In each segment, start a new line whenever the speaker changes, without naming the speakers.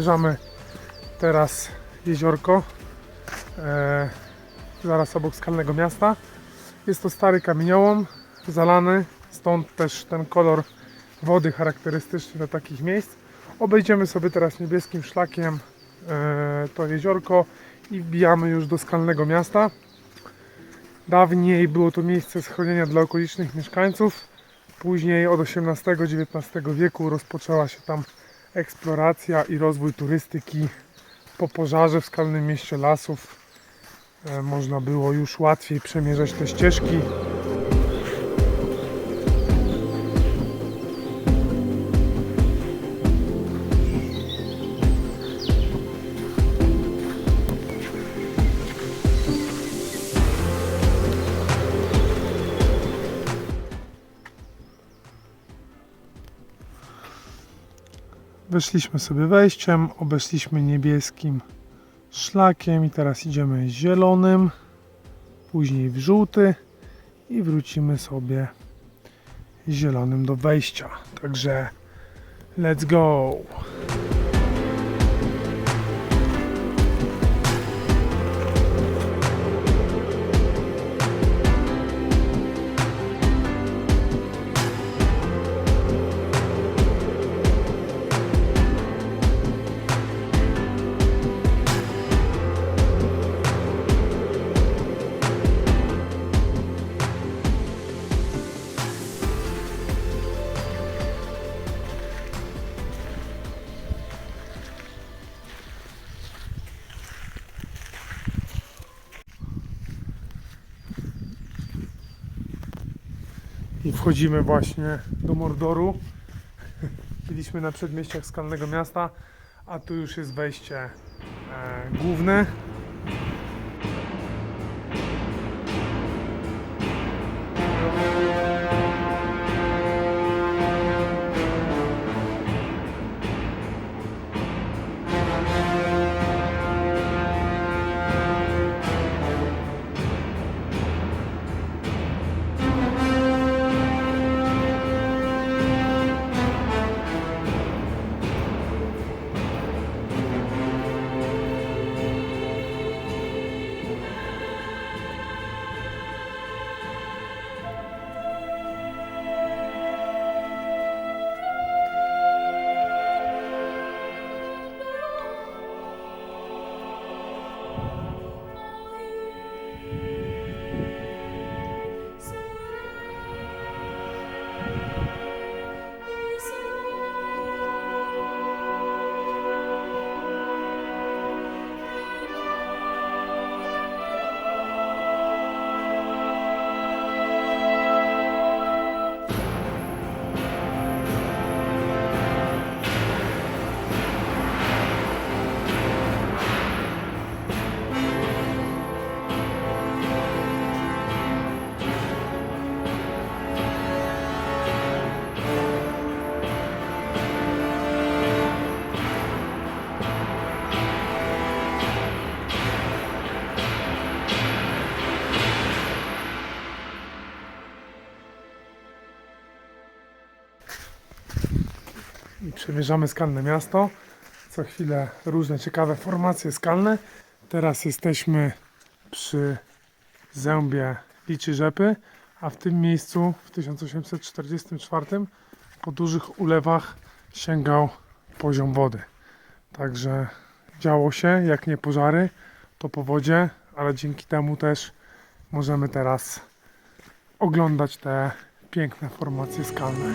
Przemierzamy teraz jeziorko, e, zaraz obok Skalnego Miasta. Jest to stary kamieniołom, zalany, stąd też ten kolor wody charakterystyczny dla takich miejsc. Obejdziemy sobie teraz niebieskim szlakiem e, to jeziorko i wbijamy już do Skalnego Miasta. Dawniej było to miejsce schronienia dla okolicznych mieszkańców. Później od XVIII-XIX wieku rozpoczęła się tam eksploracja i rozwój turystyki. Po pożarze w skalnym mieście lasów e, można było już łatwiej przemierzać te ścieżki. Weszliśmy sobie wejściem, obeszliśmy niebieskim szlakiem i teraz idziemy zielonym, później w żółty i wrócimy sobie zielonym do wejścia. Także let's go! I wchodzimy właśnie do Mordoru. Byliśmy na przedmieściach Skalnego Miasta, a tu już jest wejście e, główne. Przemierzamy skalne miasto. Co chwilę różne ciekawe formacje skalne. Teraz jesteśmy przy zębie Liczy Rzepy, a w tym miejscu w 1844 po dużych ulewach sięgał poziom wody. Także działo się, jak nie pożary, to powodzie, ale dzięki temu też możemy teraz oglądać te piękne formacje skalne.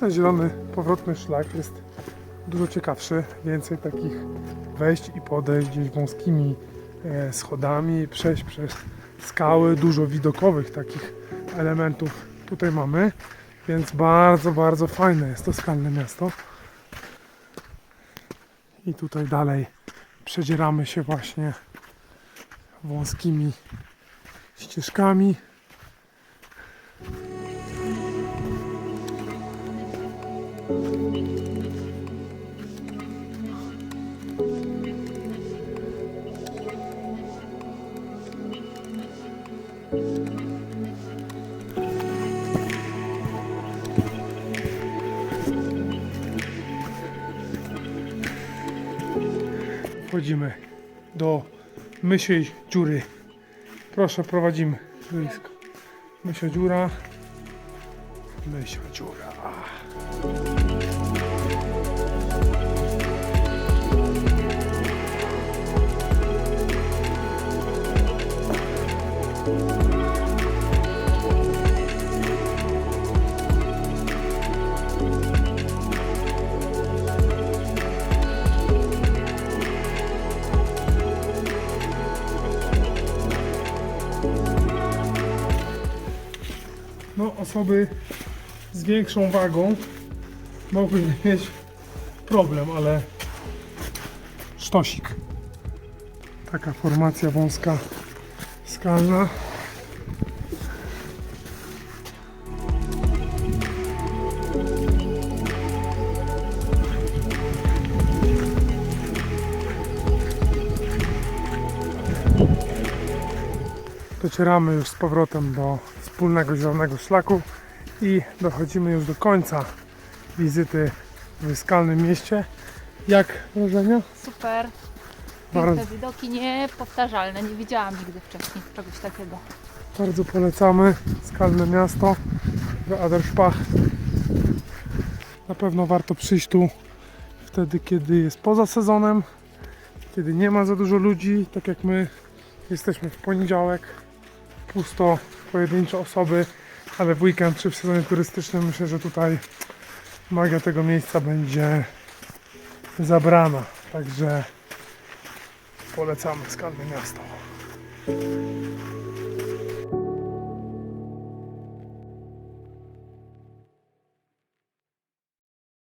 ten zielony powrotny szlak jest dużo ciekawszy. Więcej takich wejść i podejść gdzieś wąskimi e, schodami, przejść przez skały, dużo widokowych takich elementów tutaj mamy. Więc bardzo, bardzo fajne jest to skalne miasto. I tutaj dalej przedzieramy się właśnie wąskimi ścieżkami. Wchodzimy do mysiej dziury. Proszę, prowadzimy. Blisko. Mysia dziura. Mysia dziura. No, osoby z większą wagą mogłyby mieć problem, ale sztosik. Taka formacja wąska, skalna. Docieramy już z powrotem do wspólnego zielonego szlaku i dochodzimy już do końca wizyty w skalnym mieście. Jak wrażenia?
Super.
Bardzo,
Piękne widoki niepowtarzalne. Nie widziałam nigdy wcześniej czegoś takiego.
bardzo polecamy skalne miasto w Aderspach. Na pewno warto przyjść tu wtedy, kiedy jest poza sezonem, kiedy nie ma za dużo ludzi, tak jak my jesteśmy w poniedziałek, pusto, pojedyncze osoby, ale w weekend czy w sezonie turystycznym myślę, że tutaj magia tego miejsca będzie zabrana. Także polecamy skalne miasto.